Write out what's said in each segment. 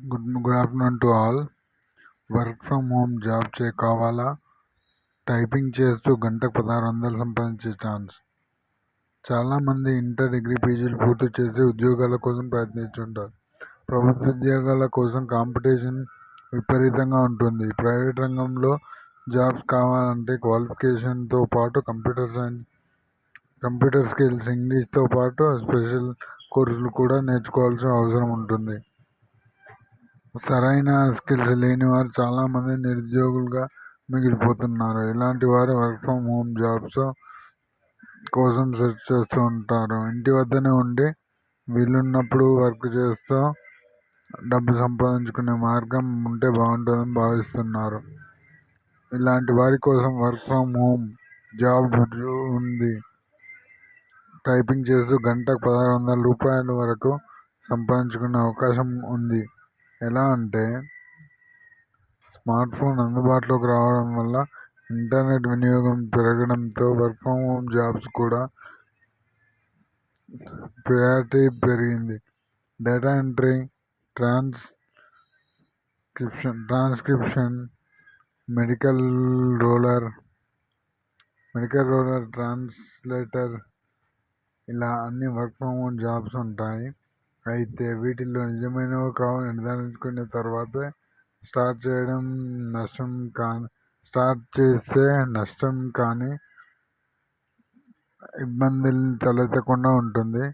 Good good afternoon to all work from home job చే కావాలా? Typing చేస్తూ గంటకు పదహారు వందలు సంపాదించే ఛాన్స్ చాలామంది ఇంటర్ డిగ్రీ పీజీలు పూర్తి చేసి ఉద్యోగాల కోసం ప్రయత్నిస్తుంటారు. ప్రభుత్వ ఉద్యోగాల కోసం కాంపిటీషన్ విపరీతంగా ఉంటుంది. ప్రైవేట్ రంగంలో జాబ్స్ కావాలంటే క్వాలిఫికేషన్తో పాటు కంప్యూటర్ సైన్స్ కంప్యూటర్ స్కిల్స్ ఇంగ్లీష్తో పాటు స్పెషల్ కోర్సులు కూడా నేర్చుకోవాల్సిన అవసరం ఉంటుంది. సరైన స్కిల్స్ లేని వారు చాలామంది నిరుద్యోగులుగా మిగిలిపోతున్నారు. ఇలాంటి వారు వర్క్ ఫ్రమ్ హోమ్ జాబ్స్ కోసం సెర్చ్ చేస్తూ ఉంటారు. ఇంటి వద్దనే ఉండి వీలున్నప్పుడు వర్క్ చేస్తూ డబ్బు సంపాదించుకునే మార్గం ఉంటే బాగుంటుందని భావిస్తున్నారు. ఇలాంటి వారి కోసం వర్క్ ఫ్రమ్ హోమ్ జాబ్ ఉంది. టైపింగ్ చేస్తూ గంటకు పదహారు వందల రూపాయల వరకు సంపాదించుకునే అవకాశం ఉంది. ఎలా అంటే స్మార్ట్ ఫోన్ అందుబాటులోకి రావడం వల్ల ఇంటర్నెట్ వినియోగం పెరగడంతో వర్క్ ఫ్రమ్ హోమ్ జాబ్స్ కూడా ప్రయారిటీ పెరిగింది. Data entry transcription transcription medical roller medical roller translator ఇలా అన్ని వర్క్ ఫ్రమ్ హోమ్ జాబ్స్ ఉంటాయి. అయితే వీటిల్లో నిజమైనవి కావు నిర్ధారించుకున్న తర్వాతే స్టార్ట్ చేయడం నష్టం కానీ స్టార్ట్ చేస్తే నష్టం కానీ ఇబ్బందులు తలెత్తకుండా ఉంటుంది.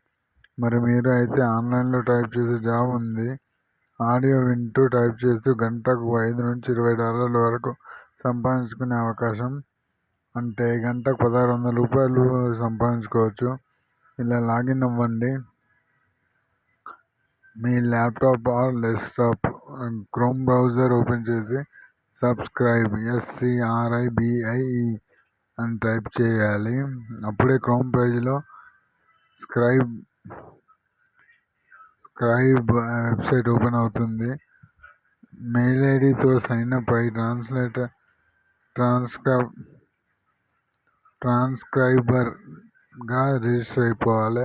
మరి మీరు అయితే ఆన్లైన్లో టైప్ చేసే జాబ్ ఉంది. ఆడియో వింటూ టైప్ చేస్తూ గంటకు ఐదు నుంచి ఇరవై డాలర్ల వరకు సంపాదించుకునే అవకాశం అంటే గంటకు పదహారు వందల రూపాయలు సంపాదించుకోవచ్చు. ఇలా లాగిన్ అవ్వండి. మీ laptop or desktop Chrome browser open చేసి సబ్స్క్రైబ్ ఎస్సిఆర్ఐబిఐఈ అని టైప్ చేయాలి. అప్పుడే క్రోమ్ పేజ్లో స్క్రైబ్ స్క్రైబ్ వెబ్సైట్ ఓపెన్ అవుతుంది. మెయిల్ ఐడితో సైన్ అప్ అయి ట్రాన్స్లేటర్ ట్రాన్స్క్రైబ్ ట్రాన్స్క్రైబర్గా రిజిస్టర్ అయిపోవాలి.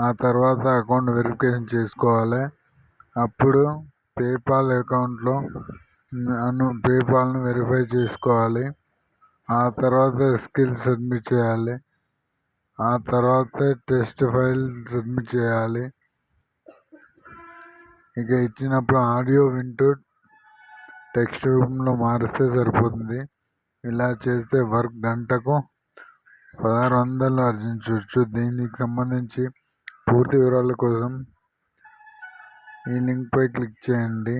ఆ తర్వాత అకౌంట్ వెరిఫికేషన్ చేసుకోవాలి. అప్పుడు పేపాల్ అకౌంట్లో అను పేపాల్ను వెరిఫై చేసుకోవాలి. ఆ తర్వాత స్కిల్స్ సబ్మిట్ చేయాలి. ఆ తర్వాత టెస్ట్ ఫైల్ సబ్మిట్ చేయాలి. ఇక ఇచ్చినప్పుడు ఆడియో వింటూ టెక్స్ట్ రూపంలో మారిస్తే సరిపోతుంది. ఇలా చేస్తే వర్క్ గంటకు పదహారు వందలు ఆర్జించవచ్చు దీనికి సంబంధించి పూర్తి వివరాల కోసం ఈ లింక్పై క్లిక్ చేయండి.